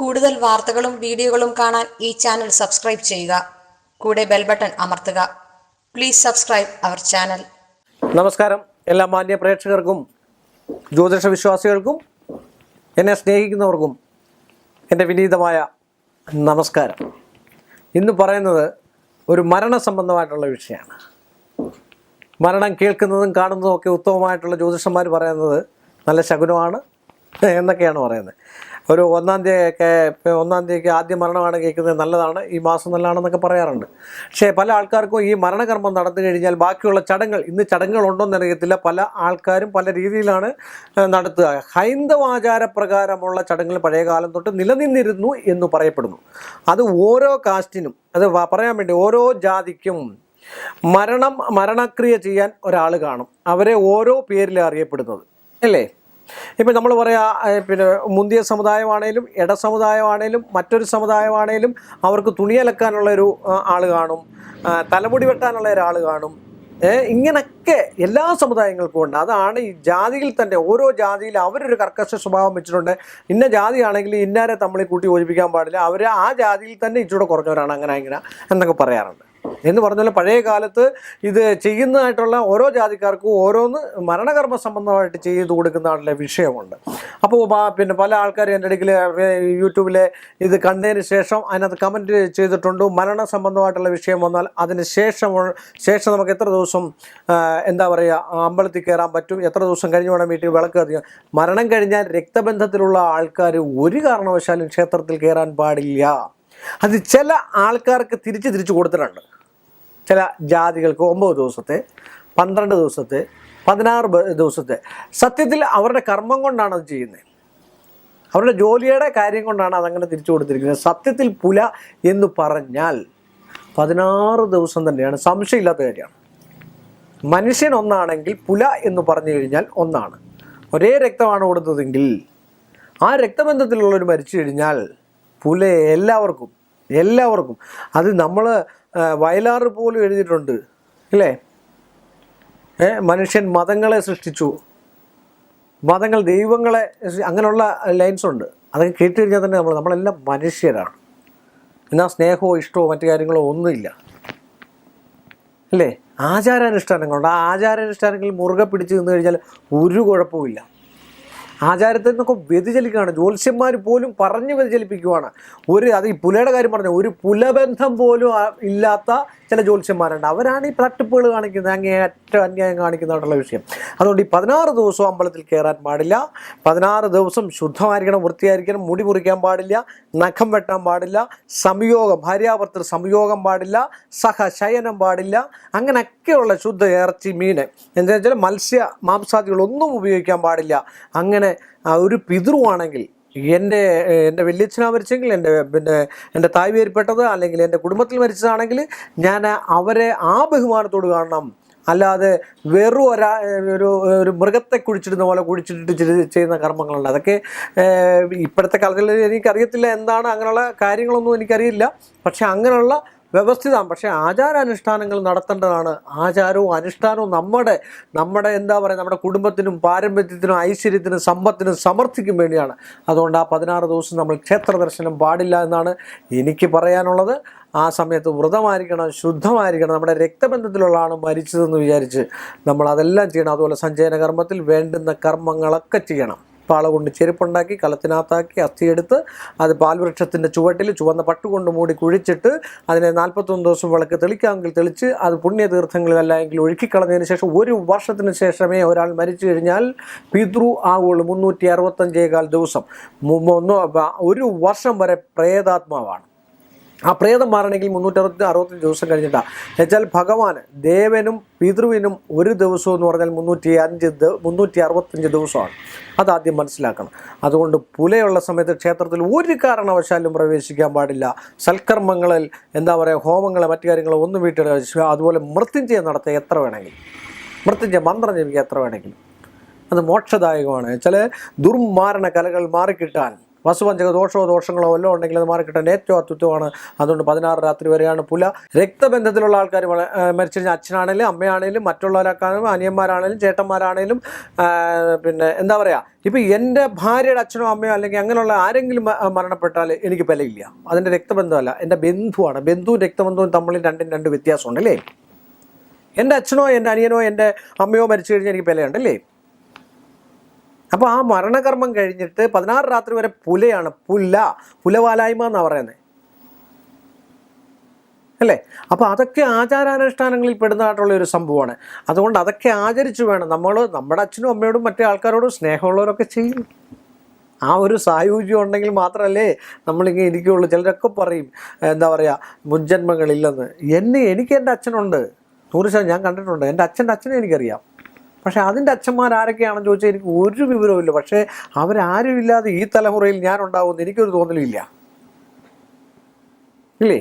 കൂടുതൽ വാർത്തകളും വീഡിയോകളും കാണാൻ ഈ ചാനൽ സബ്സ്ക്രൈബ് ചെയ്യുക. കൂടെ ബെൽ ബട്ടൺ അമർത്തുക. Please subscribe our channel. നമസ്കാരം. എല്ലാ മാന്യ പ്രേക്ഷകർക്കും ജ്യോതിഷ വിശ്വാസികൾക്കും എന്നെ സ്നേഹിക്കുന്നവർക്കും എന്റെ വിനീതമായ നമസ്കാരം. ഇന്ന് പറയുന്നത് ഒരു മരണ സംബന്ധമായിട്ടുള്ള വിഷയമാണ്. മരണം കേൾക്കുന്നതും കാണുന്നതും ഒക്കെ ഉത്തമമായിട്ടുള്ള ജ്യോതിഷന്മാർ പറയുന്നത് നല്ല ശകുനമാണ് എന്നൊക്കെയാണ് പറയുന്നത്. ഒരു ഒന്നാം തീയതിയൊക്കെ ഒന്നാം തീയതിക്ക് ആദ്യ മരണമാണ് കേൾക്കുന്നത് നല്ലതാണ് ഈ മാസം നല്ലതാണെന്നൊക്കെ പറയാറുണ്ട്. പക്ഷേ പല ആൾക്കാർക്കും ഈ മരണകർമ്മം നടന്നു കഴിഞ്ഞാൽ ബാക്കിയുള്ള ചടങ്ങുകൾ ഇന്ന് ചടങ്ങുകളുണ്ടോയെന്ന് അറിയത്തില്ല പല ആൾക്കാരും പല രീതിയിലാണ് നടത്തുക. ഹൈന്ദവ ആചാരപ്രകാരമുള്ള ചടങ്ങുകൾ പഴയ കാലം തൊട്ട് നിലനിന്നിരുന്നു എന്ന് പറയപ്പെടുന്നു. അത് ഓരോ കാസ്റ്റിനും അത് പറയാൻ വേണ്ടി ഓരോ ജാതിക്കും മരണം മരണക്രിയ ചെയ്യാൻ ഒരാൾ കാണും. അവരെ ഓരോ പേരിൽ അറിയപ്പെടുന്നത്. അല്ലേ? ഇപ്പം നമ്മൾ പറയാ പിന്നെ മുന്തിയ സമുദായമാണേലും ഇട സമുദായമാണേലും മറ്റൊരു സമുദായമാണേലും അവർക്ക് തുണിയലക്കാനുള്ള ഒരു ആൾ കാണും. തലമുടി വെട്ടാനുള്ള ഒരാൾ കാണും ഇങ്ങനൊക്കെ എല്ലാ സമുദായങ്ങൾക്കും ഉണ്ട്. അതാണ് ഈ ജാതിയിൽ തന്നെ ഓരോ ജാതിയിൽ അവരൊരു കർക്കശ സ്വഭാവം വെച്ചിട്ടുണ്ട്. ഇന്ന ജാതിയാണെങ്കിൽ ഇന്നാരെ തമ്മിൽ കൂട്ടി യോജിപ്പിക്കാൻ പാടില്ല. അവർ ആ ജാതിയിൽ തന്നെ ഇച്ചിരൂടെ കുറഞ്ഞവരാണ് അങ്ങനെ ഇങ്ങനെ എന്നൊക്കെ പറയാറുണ്ട്. എന്ന് പറഞ്ഞാൽ പഴയ കാലത്ത് ഇത് ചെയ്യുന്നതായിട്ടുള്ള ഓരോ ജാതിക്കാർക്കും ഓരോന്ന് മരണകർമ്മ സംബന്ധമായിട്ട് ചെയ്തു കൊടുക്കുന്നതായിട്ടുള്ള വിഷയമുണ്ട്. അപ്പോൾ പിന്നെ പല ആൾക്കാരും എന്റെ ഇടയ്ക്കിൽ യൂട്യൂബിൽ ഇത് കണ്ടതിന് ശേഷം അതിനകത്ത് കമന്റ് ചെയ്തിട്ടുണ്ട്. മരണ സംബന്ധമായിട്ടുള്ള വിഷയം വന്നാൽ അതിന് ശേഷം ശേഷം നമുക്ക് എത്ര ദിവസം എന്താ പറയുക അമ്പലത്തിൽ കയറാൻ പറ്റും? എത്ര ദിവസം കഴിഞ്ഞ് വേണം വീട്ടിൽ വിളക്ക് കത്തിക്കാൻ? മരണം കഴിഞ്ഞാൽ രക്തബന്ധത്തിലുള്ള ആൾക്കാർ ഒരു കാരണവശാലും ക്ഷേത്രത്തിൽ കയറാൻ പാടില്ല. അത് ചില ആൾക്കാർക്ക് തിരിച്ച് തിരിച്ച് കൊടുത്തിട്ടുണ്ട്. ചില ജാതികൾക്ക് ഒമ്പത് ദിവസത്തെ പന്ത്രണ്ട് ദിവസത്തെ പതിനാറ് ദിവസത്തെ. സത്യത്തിൽ അവരുടെ കർമ്മം കൊണ്ടാണ് അത് ചെയ്യുന്നത്. അവരുടെ ജോലിയുടെ കാര്യം കൊണ്ടാണ് അതങ്ങനെ തിരിച്ചു കൊടുത്തിരിക്കുന്നത്. സത്യത്തിൽ പുല എന്ന് പറഞ്ഞാൽ പതിനാറ് ദിവസം തന്നെയാണ്. സംശയമില്ലാത്ത കാര്യമാണ്. മനുഷ്യൻ ഒന്നാണെങ്കിൽ പുല എന്ന് പറഞ്ഞു കഴിഞ്ഞാൽ ഒന്നാണ്. ഒരേ രക്തമാണ് കൊടുത്തതെങ്കിൽ ആ രക്തബന്ധത്തിലുള്ളവർ മരിച്ചു കഴിഞ്ഞാൽ പുല എല്ലാവർക്കും എല്ലാവർക്കും. അത് നമ്മൾ വയലാറ് പോലും എഴുതിയിട്ടുണ്ട് അല്ലേ മനുഷ്യൻ മതങ്ങളെ സൃഷ്ടിച്ചു. മതങ്ങൾ ദൈവങ്ങളെ അങ്ങനെയുള്ള ലൈൻസ് ഉണ്ട്. അതൊക്കെ കേട്ട് കഴിഞ്ഞാൽ തന്നെ നമ്മൾ നമ്മളെല്ലാം മനുഷ്യരാണ്. എന്നാൽ സ്നേഹമോ ഇഷ്ടമോ മറ്റു കാര്യങ്ങളോ ഒന്നുമില്ല. അല്ലേ ആചാരാനുഷ്ഠാനങ്ങളുണ്ട്. ആ ആചാരാനുഷ്ഠാനങ്ങളിൽ മുറുകെ പിടിച്ച് നിന്ന് കഴിഞ്ഞാൽ ഒരു കുഴപ്പമില്ല ആചാരത്തിൽ നിന്നൊക്കെ വ്യതിചലിക്കുകയാണ്. ജ്യോത്സ്യന്മാർ പോലും പറഞ്ഞ് വ്യതിചലിപ്പിക്കുകയാണ് ഒരു അത് ഈ പുലയുടെ കാര്യം പറഞ്ഞു ഒരു പുലബന്ധം പോലും ഇല്ലാത്ത ചില ജ്യോത്സ്യന്മാരുണ്ട്. അവരാണ് ഈ തട്ടിപ്പുകൾ കാണിക്കുന്നത് അങ്ങേയറ്റ അന്യായം കാണിക്കുന്നതായിട്ടുള്ള വിഷയം. അതുകൊണ്ട് ഈ പതിനാറ് ദിവസവും അമ്പലത്തിൽ കയറാൻ പാടില്ല. പതിനാറ് ദിവസം ശുദ്ധമായിരിക്കണം വൃത്തിയായിരിക്കണം മുടി മുറിക്കാൻ പാടില്ല നഖം വെട്ടാൻ പാടില്ല സംയോഗം ഭാര്യാഭർത്തൃ സംയോഗം പാടില്ല സഹശയനം പാടില്ല അങ്ങനെയൊക്കെയുള്ള ശുദ്ധ ഇറച്ചി മീൻ എന്താ വെച്ചാൽ മത്സ്യ മാംസാദികളൊന്നും ഉപയോഗിക്കാൻ പാടില്ല. അങ്ങനെ ഒരു പിതൃവാണെങ്കിൽ എന്റെ എന്റെ വല്യച്ഛനാ മരിച്ചെങ്കിൽ എന്റെ പിന്നെ എന്റെ തായ് പേരിൽപ്പെട്ടത് അല്ലെങ്കിൽ എന്റെ കുടുംബത്തിൽ മരിച്ചതാണെങ്കിൽ ഞാൻ അവരെ ആ ബഹുമാനത്തോട് കാണണം. അല്ലാതെ വെറും ഒരാ ഒരു ഒരു മൃഗത്തെ കുഴിച്ചിടുന്ന പോലെ കുഴിച്ചിട്ടിട്ട് ചെയ്യുന്ന കർമ്മങ്ങളുണ്ട്. അതൊക്കെ ഇപ്പോഴത്തെ കാലത്തിൽ എനിക്കറിയത്തില്ല എന്താണ് അങ്ങനെയുള്ള കാര്യങ്ങളൊന്നും എനിക്കറിയില്ല. പക്ഷെ അങ്ങനെയുള്ള വ്യവസ്ഥിതം. പക്ഷേ ആചാരാനുഷ്ഠാനങ്ങൾ നടത്തേണ്ടതാണ്. ആചാരവും അനുഷ്ഠാനവും നമ്മുടെ നമ്മുടെ എന്താ പറയുക നമ്മുടെ കുടുംബത്തിനും പാരമ്പര്യത്തിനും ഐശ്വര്യത്തിനും സമ്പത്തിനും സമർത്ഥിക്കും വേണ്ടിയാണ്. അതുകൊണ്ട് ആ പതിനാറ് ദിവസം നമ്മൾ ക്ഷേത്ര ദർശനം പാടില്ല എന്നാണ് എനിക്ക് പറയാനുള്ളത്. ആ സമയത്ത് വ്രതമായിരിക്കണം ശുദ്ധമായിരിക്കണം. നമ്മുടെ രക്തബന്ധത്തിലുള്ളതാണ് മരിച്ചതെന്ന് വിചാരിച്ച് നമ്മൾ അതെല്ലാം ചെയ്യണം. അതുപോലെ സഞ്ചയന കർമ്മത്തിൽ വേണ്ടുന്ന കർമ്മങ്ങളൊക്കെ ചെയ്യണം. പാള കൊണ്ട് ചെരുപ്പുണ്ടാക്കി കളത്തിനകത്താക്കി അസ്ഥിയെടുത്ത് അത് പാൽവൃക്ഷത്തിന്റെ ചുവട്ടിൽ ചുവന്ന പട്ടുകൊണ്ട് മൂടി കുഴിച്ചിട്ട് അതിനെ നാൽപ്പത്തൊന്ന് ദിവസം വിളക്ക് തെളിക്കാമെങ്കിൽ തെളിച്ച് അത് പുണ്യതീർത്ഥങ്ങളിലല്ല എങ്കിൽ ഒഴുക്കിക്കളഞ്ഞതിന് ശേഷം ഒരു വർഷത്തിന് ശേഷമേ ഒരാൾ മരിച്ചു കഴിഞ്ഞാൽ പിതൃ ആകുള്ളൂ. മുന്നൂറ്റി അറുപത്തഞ്ചേകാൽ ദിവസം. ഒരു വർഷം വരെ പ്രേതാത്മാവാണ്. ആ പ്രേതം മാറണമെങ്കിൽ മുന്നൂറ്ററുപത്തി അറുപത്തഞ്ച് ദിവസം കഴിഞ്ഞിട്ടാണ് എന്നുവെച്ചാൽ ഭഗവാൻ ദേവനും പിതൃവിനും ഒരു ദിവസം എന്ന് പറഞ്ഞാൽ മുന്നൂറ്റി അഞ്ച് മുന്നൂറ്റി അറുപത്തഞ്ച് ദിവസമാണ്. അതാദ്യം മനസ്സിലാക്കണം. അതുകൊണ്ട് പുലയുള്ള സമയത്ത് ക്ഷേത്രത്തിൽ ഒരു കാരണവശാലും പ്രവേശിക്കാൻ പാടില്ല. സൽക്കർമ്മങ്ങളിൽ എന്താ പറയുക ഹോമങ്ങളെ മറ്റു കാര്യങ്ങളോ ഒന്നും വീട്ടിൽ അതുപോലെ മൃത്യുഞ്ജയം നടത്തുക എത്ര വേണമെങ്കിലും? മൃത്യുഞ്ജയം മന്ത്രം ജപിക്കുക എത്ര വേണമെങ്കിലും? അത് മോക്ഷദായകമാണ്. ചില ദുർമാരണ കലകൾ മാറിക്കിട്ടാൻ വസുപഞ്ചക ദോഷമോ ദോഷങ്ങളോ വല്ലതും ഉണ്ടെങ്കിൽ അത് മാറിക്കിട്ടാൻ ഏറ്റവും അത്യുത്വമാണ് അതുകൊണ്ട് പതിനാറ് രാത്രി വരെയാണ് പുല. രക്തബന്ധത്തിലുള്ള ആൾക്കാർ മരിച്ചു കഴിഞ്ഞാൽ അച്ഛനാണേലും അമ്മയാണേലും മറ്റുള്ളവരാക്കാനും അനിയന്മാരാണേലും ചേട്ടന്മാരാണേലും പിന്നെ എന്താ പറയുക ഇപ്പോൾ എന്റെ ഭാര്യയുടെ അച്ഛനോ അമ്മയോ അല്ലെങ്കിൽ അങ്ങനെയുള്ള ആരെങ്കിലും മരണപ്പെട്ടാൽ എനിക്ക് വിലയില്ല അതിന്റെ രക്തബന്ധമല്ല എന്റെ ബന്ധുവാണ്. ബന്ധുവും രക്തബന്ധവും തമ്മിൽ രണ്ടും രണ്ട് വ്യത്യാസമുണ്ടല്ലേ എന്റെ അച്ഛനോ എന്റെ അനിയനോ എന്റെ അമ്മയോ മരിച്ചു കഴിഞ്ഞാൽ എനിക്ക് വിലയുണ്ടല്ലേ അപ്പോൾ ആ മരണകർമ്മം കഴിഞ്ഞിട്ട് പതിനാറ് രാത്രി വരെ പുലയാണ് പുല്ല പുലവാലായ്മ എന്നാണ് പറയുന്നത് അല്ലേ? അപ്പോൾ അതൊക്കെ ആചാരാനുഷ്ഠാനങ്ങളിൽ പെടുന്നതായിട്ടുള്ള ഒരു സംഭവമാണ്. അതുകൊണ്ട് അതൊക്കെ ആചരിച്ചു വേണം. നമ്മൾ നമ്മുടെ അച്ഛനും അമ്മയോടും മറ്റേ ആൾക്കാരോടും സ്നേഹമുള്ളവരൊക്കെ ചെയ്യും. ആ ഒരു സായുജ്യം ഉണ്ടെങ്കിൽ മാത്രമല്ലേ നമ്മളിങ്ങനെ ഇരിക്കുകയുള്ളൂ ചിലരൊക്കെ പറയും എന്താ പറയുക മുൻജന്മങ്ങളില്ലെന്ന്. എന്നെ എനിക്ക് എന്റെ അച്ഛനുണ്ട്. നൂറ് ഞാൻ കണ്ടിട്ടുണ്ട്. എന്റെ അച്ഛന്റെ അച്ഛനെ എനിക്കറിയാം. പക്ഷേ അതിന്റെ അച്ഛന്മാർ ആരൊക്കെയാണെന്ന് ചോദിച്ചാൽ എനിക്ക് ഒരു വിവരവുമില്ല പക്ഷേ അവരാരും ഇല്ലാതെ ഈ തലമുറയിൽ ഞാൻ ഉണ്ടാവുമെന്ന് എനിക്കൊരു തോന്നലില്ല ഇല്ലേ.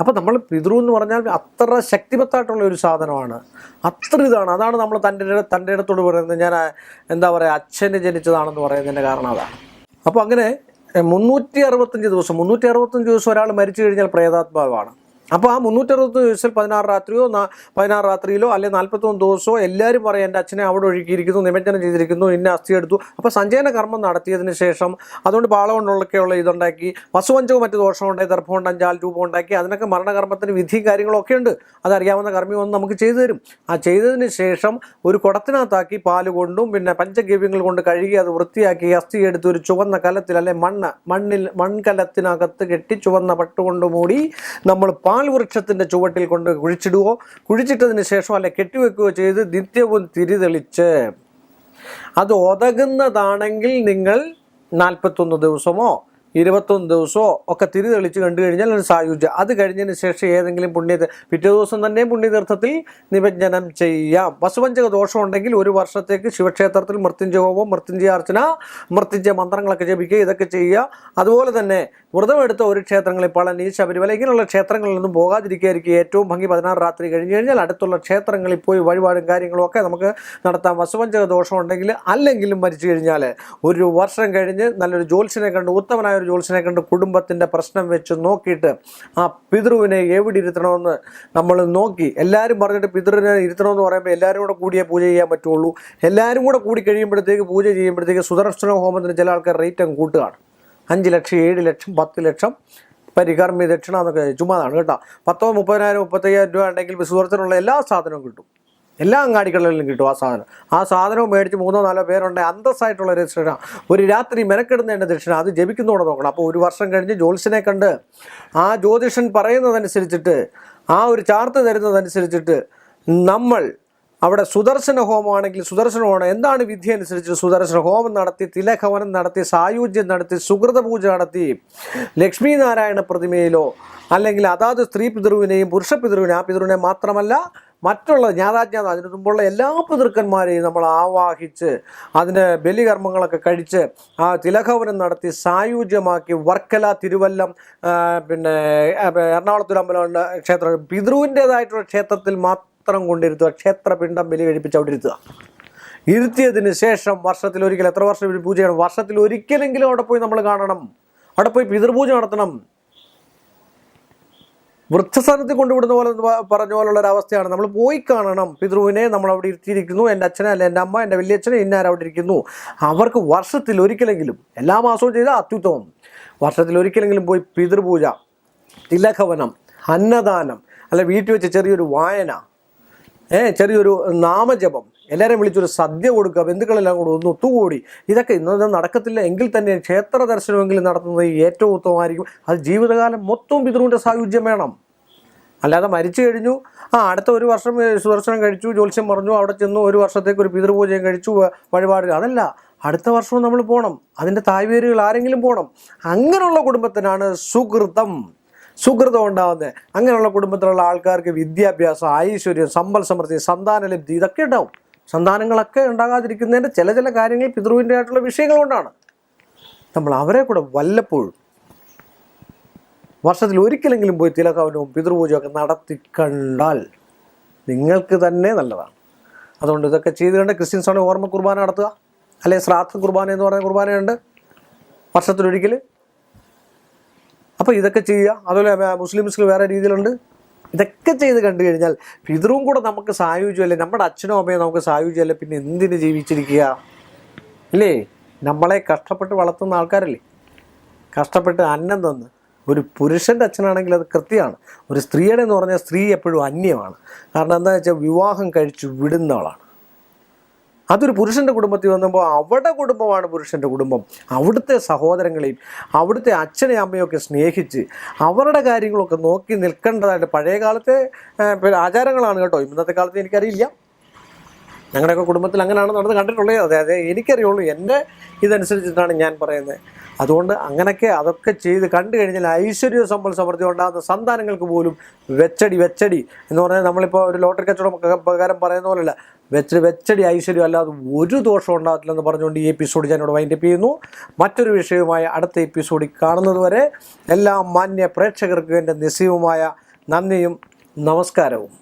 അപ്പം നമ്മൾ പിതൃ എന്ന് പറഞ്ഞാൽ അത്ര ശക്തിമത്തായിട്ടുള്ള ഒരു സാധനമാണ്. അത്ര ഇതാണ്. അതാണ് നമ്മൾ തന്റെ തന്റെ ഇടത്തോട് പറയുന്നത്. ഞാൻ എന്താ പറയുക അച്ഛന് ജനിച്ചതാണെന്ന് പറയുന്നതിന്റെ കാരണം അതാണ്. അപ്പോൾ അങ്ങനെ മുന്നൂറ്റി അറുപത്തഞ്ച് ദിവസം മുന്നൂറ്റി അറുപത്തഞ്ച് ദിവസം ഒരാൾ മരിച്ചു കഴിഞ്ഞാൽ പ്രേതാത്മാവാണ്. അപ്പോൾ ആ മുന്നൂറ്റി അറുപത്തഞ്ച് ദിവസത്തിൽ പതിനാറ് രാത്രിയോ പതിനാറ് രാത്രിയിലോ അല്ലെങ്കിൽ നാൽപ്പത്തൊന്ന് ദിവസമോ എല്ലാവരും പറയും എന്റെ അച്ഛനെ അവിടെ ഒഴുകിയിരിക്കുന്നു നിമജ്ജനം ചെയ്തിരിക്കുന്നു ഇന്ന അസ്ഥി എടുത്തു. അപ്പോൾ സഞ്ചയന കർമ്മം നടത്തിയതിന് ശേഷം അതുകൊണ്ട് പാള കൊണ്ടുള്ളൊക്കെയുള്ള ഇതുണ്ടാക്കി വസുവഞ്ചവും മറ്റു ദോഷമുണ്ടായി ദർഭമുണ്ട് അഞ്ചാൽ രൂപം ഉണ്ടാക്കി അതിനൊക്കെ മരണകർമ്മത്തിന് വിധിയും കാര്യങ്ങളൊക്കെ ഉണ്ട്. അതറിയാവുന്ന കർമ്മിയൊന്നും നമുക്ക് ചെയ്തു തരും. ആ ചെയ്തതിന് ശേഷം ഒരു കുടത്തിനകത്താക്കി പാൽ കൊണ്ടും പിന്നെ പഞ്ചഗവ്യങ്ങൾ കൊണ്ട് കഴുകി അത് വൃത്തിയാക്കി അസ്ഥി എടുത്ത് ഒരു ചുവന്ന കലത്തിൽ അല്ലെ മണ്ണ് മണ്ണിൽ മൺകലത്തിനകത്ത് കെട്ടി ചുവന്ന പട്ടുകൊണ്ട് മൂടി നമ്മൾ പാൽ വൃക്ഷത്തിന്റെ ചുവട്ടിൽ കൊണ്ട് കുഴിച്ചിടുകയോ കുഴിച്ചിട്ടതിന് ശേഷം അല്ലെ കെട്ടിവെക്കുകയോ ചെയ്ത് നിത്യവും തിരിതെളിച്ച്. അത് ഒതകുന്നതാണെങ്കിൽ നിങ്ങൾ നാൽപ്പത്തൊന്ന് ദിവസമോ ഇരുപത്തൊന്ന് ദിവസമോ ഒക്കെ തിരി തെളിച്ച് കണ്ടു കഴിഞ്ഞാൽ ഒരു സായുജ്യം. അത് കഴിഞ്ഞതിന് ശേഷം ഏതെങ്കിലും പുണ്യ പിറ്റേ ദിവസം തന്നെ പുണ്യതീർത്ഥത്തിൽ നിമജ്ജനം ചെയ്യാം. വസുവഞ്ചക ദോഷം ഉണ്ടെങ്കിൽ ഒരു വർഷത്തേക്ക് ശിവക്ഷേത്രത്തിൽ മൃത്യുഞ്ജയ ഹോമം മൃത്യുഞ്ജയ അർച്ചന മൃത്യുഞ്ജയ മന്ത്രങ്ങളൊക്കെ ജപിക്കുക ഇതൊക്കെ ചെയ്യുക. അതുപോലെ തന്നെ വ്രതമെടുത്ത ഒരു ക്ഷേത്രങ്ങളിൽ പളനി ശബരിമല ഇങ്ങനെയുള്ള ക്ഷേത്രങ്ങളിൽ നിന്നും പോകാതിരിക്കുകയായിരിക്കും ഏറ്റവും ഭംഗി പതിനാറ് രാത്രി കഴിഞ്ഞ് കഴിഞ്ഞാൽ അടുത്തുള്ള ക്ഷേത്രങ്ങളിൽ പോയി വഴിപാടും കാര്യങ്ങളും ഒക്കെ നമുക്ക് നടത്താം. വസുപഞ്ചക ദോഷം ഉണ്ടെങ്കിൽ അല്ലെങ്കിലും മരിച്ചു കഴിഞ്ഞാൽ ഒരു വർഷം കഴിഞ്ഞ് നല്ലൊരു ജ്യോത്സ്യനെ കണ്ട് ഉത്തമനായ ഒരു ജ്യോത്സ്യനെ കണ്ട് കുടുംബത്തിന്റെ പ്രശ്നം വെച്ച് നോക്കിയിട്ട് ആ പിതൃവിനെ എവിടെ ഇരുത്തണമെന്ന് നമ്മൾ നോക്കി. എല്ലാവരും പറഞ്ഞിട്ട് പിതൃവിനെ ഇരുത്തണമെന്ന് പറയുമ്പോൾ എല്ലാവരും കൂടെ കൂടിയേ പൂജ ചെയ്യാൻ പറ്റുള്ളൂ. എല്ലാവരും കൂടെ കൂടി കഴിയുമ്പോഴത്തേക്ക് പൂജ ചെയ്യുമ്പോഴത്തേക്ക് സുദർശന ഹോമത്തിന് ചില ആൾക്കാർ റേറ്റ് അങ്ങ് കൂട്ടുകയാണ്. അഞ്ച് ലക്ഷം ഏഴ് ലക്ഷം പത്ത് ലക്ഷം പരികർമ്മി ദക്ഷിണ എന്നൊക്കെ ചുമ്മാതാണ് കേട്ടോ. പത്തോ മുപ്പതിനായിരം മുപ്പത്തയ്യായിരം രൂപ ഉണ്ടെങ്കിൽ സുഹൃത്തിനുള്ള എല്ലാ സാധനവും കിട്ടും. എല്ലാ അങ്ങാടികളിലും കിട്ടും ആ സാധനം. ആ സാധനവും മേടിച്ച് മൂന്നോ നാലോ പേരുണ്ടെങ്കിൽ അന്തസ്സായിട്ടുള്ള രജിസ്ട്രേഷൻ. ഒരു രാത്രി മെനക്കെടുന്നതിന്റെ ദക്ഷിണ അത് ജപിക്കുന്നതോടെ നോക്കണം. അപ്പോൾ ഒരു വർഷം കഴിഞ്ഞ് ജ്യോത്സ്യനെ കണ്ട് ആ ജ്യോതിഷൻ പറയുന്നതനുസരിച്ചിട്ട് ആ ഒരു ചാർത്ത് തരുന്നതനുസരിച്ചിട്ട് നമ്മൾ അവിടെ സുദർശന ഹോമമാണെങ്കിൽ സുദർശന ഹോമം എന്താണ് വിധി അനുസരിച്ച് സുദർശന ഹോമം നടത്തി തിലഹവനം നടത്തി സായുജ്യം നടത്തി സുഹൃത പൂജ നടത്തി ലക്ഷ്മി നാരായണ പ്രതിമയിലോ അല്ലെങ്കിൽ അതാത് സ്ത്രീ പിതൃവിനെയും പുരുഷ പിതൃവിനെയും ആ പിതൃവിനെ മാത്രമല്ല മറ്റുള്ള ജ്ഞാതാജ്ഞാത അതിന് മുമ്പുള്ള എല്ലാ പിതൃക്കന്മാരെയും നമ്മൾ ആവാഹിച്ച് അതിന് ബലികർമ്മങ്ങളൊക്കെ കഴിച്ച് ആ തിലഹവനം നടത്തി സായുജ്യമാക്കി വർക്കല തിരുവല്ലം പിന്നെ എറണാകുളത്തൊരു അമ്പലമുണ്ട് ക്ഷേത്രം. പിതൃവിന്റേതായിട്ടുള്ള ക്ഷേത്രത്തിൽ മാത്രം കൊണ്ടിരുത്തുക ക്ഷേത്രപിണ്ഡം ബലി കഴിപ്പിച്ച് അവിടെ ഇരുത്തുക. ഇരുത്തിയതിന് ശേഷം വർഷത്തിൽ ഒരിക്കൽ എത്ര വർഷം പൂജയാണ് വർഷത്തിൽ ഒരിക്കലെങ്കിലും അവിടെ പോയി നമ്മൾ കാണണം. അവിടെ പോയി പിതൃപൂജ നടത്തണം. വൃദ്ധസ്ഥാനത്തിൽ കൊണ്ടുവിടുന്ന പോലെ പറഞ്ഞ പോലുള്ള ഒരു അവസ്ഥയാണ്. നമ്മൾ പോയി കാണണം. പിതൃവിനെ നമ്മൾ അവിടെ ഇരുത്തിയിരിക്കുന്നു. എന്റെ അച്ഛനെ അല്ല എന്റെ അമ്മ എന്റെ വലിയച്ഛനെ ഇന്നാർ അവിടെ ഇരിക്കുന്നു? അവർക്ക് വർഷത്തിൽ ഒരിക്കലെങ്കിലും എല്ലാ മാസവും ചെയ്താൽ അത്യുത്തമം. വർഷത്തിൽ ഒരിക്കലെങ്കിലും പോയി പിതൃപൂജ തിലകവനം അന്നദാനം അല്ല വീട്ടിൽ വെച്ച് ചെറിയൊരു വായന ഏ ചെറിയൊരു നാമജപം എല്ലാവരെയും വിളിച്ചൊരു സദ്യ കൊടുക്കുക ബന്ധുക്കളെല്ലാം കൂടെ ഒന്ന് ഒത്തുകൂടി. ഇതൊക്കെ ഇന്നത് നടക്കത്തില്ല. എങ്കിൽ തന്നെ ക്ഷേത്ര ദർശനമെങ്കിലും നടത്തുന്നത് ഏറ്റവും ഉത്തമമായിരിക്കും. അത് ജീവിതകാലം മൊത്തവും പിതൃവിന്റെ സായുജ്യം വേണം. അല്ലാതെ മരിച്ചു കഴിഞ്ഞു. ആ അടുത്ത ഒരു വർഷം സുദർശനം കഴിച്ചു ജോത്സ്യം പറഞ്ഞു അവിടെ ചെന്നു ഒരു വർഷത്തേക്ക് ഒരു പിതൃപൂജയും കഴിച്ചു വഴിപാട് അതല്ല അടുത്ത വർഷവും നമ്മൾ പോകണം അതിന്റെ തായ്വേരുകൾ ആരെങ്കിലും പോകണം അങ്ങനെയുള്ള കുടുംബത്തിനാണ് സുഹൃതം. സുഹൃതം ഉണ്ടാവുന്നത് അങ്ങനെയുള്ള കുടുംബത്തിലുള്ള ആൾക്കാർക്ക് വിദ്യാഭ്യാസം ഐശ്വര്യം സമ്പൽ സമൃദ്ധി സന്താനലബ്ധി ഇതൊക്കെ ഉണ്ടാവും. സന്താനങ്ങളൊക്കെ ഉണ്ടാകാതിരിക്കുന്നതിന്റെ ചില ചില കാര്യങ്ങൾ പിതൃവിന്റെ ആയിട്ടുള്ള വിഷയങ്ങൾ കൊണ്ടാണ്. നമ്മൾ അവരെ കൂടെ വല്ലപ്പോഴും വർഷത്തിൽ ഒരിക്കലെങ്കിലും പോയി തിലകവനവും പിതൃപൂജയൊക്കെ നടത്തി കണ്ടാൽ നിങ്ങൾക്ക് തന്നെ നല്ലതാണ്. അതുകൊണ്ട് ഇതൊക്കെ ചെയ്ത് കണ്ട് ക്രിസ്ത്യൻസാണ് ഓർമ്മ കുർബാന നടത്തുക. അല്ലെ ശ്രാദ്ധ കുർബാന എന്ന് പറയുന്ന കുർബാനയുണ്ട്. വർഷത്തിലൊരിക്കൽ അപ്പോൾ ഇതൊക്കെ ചെയ്യുക. അതുപോലെ മുസ്ലിംസിൽ വേറെ രീതിയിലുണ്ട്. ഇതൊക്കെ ചെയ്ത് കണ്ടു കഴിഞ്ഞാൽ പിതൃവും കൂടെ നമുക്ക് സായുജ്യമല്ലേ? നമ്മുടെ അച്ഛനും അമ്മയും നമുക്ക് സായുജ്യമല്ലേ? പിന്നെ എന്തിന് ജീവിച്ചിരിക്കുക? അല്ലേ? നമ്മളെ കഷ്ടപ്പെട്ട് വളർത്തുന്ന ആൾക്കാരല്ലേ? കഷ്ടപ്പെട്ട് അന്നം തന്ന്. ഒരു പുരുഷന്റെ അച്ഛനാണെങ്കിൽ അത് കൃത്യമാണ്. ഒരു സ്ത്രീയുടെ എന്ന് പറഞ്ഞാൽ സ്ത്രീ എപ്പോഴും അന്യമാണ്. കാരണം എന്താ വെച്ചാൽ വിവാഹം കഴിച്ചു വിടുന്നവളാണ്. അതൊരു പുരുഷന്റെ കുടുംബത്തിൽ വന്നപ്പോൾ അവിടെ കുടുംബമാണ് പുരുഷന്റെ കുടുംബം. അവിടുത്തെ സഹോദരങ്ങളെയും അവിടുത്തെ അച്ഛനെയും അമ്മയൊക്കെ സ്നേഹിച്ച് അവരുടെ കാര്യങ്ങളൊക്കെ നോക്കി നിൽക്കേണ്ടതായിട്ട് പഴയ കാലത്തെ ആചാരങ്ങളാണ് കേട്ടോ. ഇന്നത്തെ കാലത്ത് എനിക്കറിയില്ല. ഞങ്ങളുടെയൊക്കെ കുടുംബത്തിൽ അങ്ങനെയാണ് നടന്ന് കണ്ടിട്ടുള്ളത്. അതെ എനിക്കറിയുള്ളൂ. എന്റെ ഇതനുസരിച്ചിട്ടാണ് ഞാൻ പറയുന്നത്. അതുകൊണ്ട് അങ്ങനെയൊക്കെ അതൊക്കെ ചെയ്ത് കണ്ടു കഴിഞ്ഞാൽ ഐശ്വര്യ സമ്പൽ സമൃദ്ധി ഉണ്ടാകുന്ന സന്താനങ്ങൾക്ക് പോലും വെച്ചടി വെച്ചടി എന്ന് പറഞ്ഞാൽ നമ്മളിപ്പോൾ ഒരു ലോട്ടറി കച്ചവടം പ്രകാരം പറയുന്ന പോലെയല്ല. വെച്ചടി വെച്ചടി ഐശ്വര്യം അല്ലാതെ ഒരു ദോഷം ഉണ്ടാകത്തില്ലെന്ന് പറഞ്ഞുകൊണ്ട് ഈ എപ്പിസോഡ് ഞാൻ ഞാനിവിടെ വൈൻഡപ്പ് ചെയ്യുന്നു. മറ്റൊരു വിഷയവുമായി അടുത്ത എപ്പിസോഡിൽ കാണുന്നത് വരെ എല്ലാ മാന്യ പ്രേക്ഷകർക്കും എന്റെ നിസ്സീവുമായ നന്ദിയും നമസ്കാരവും.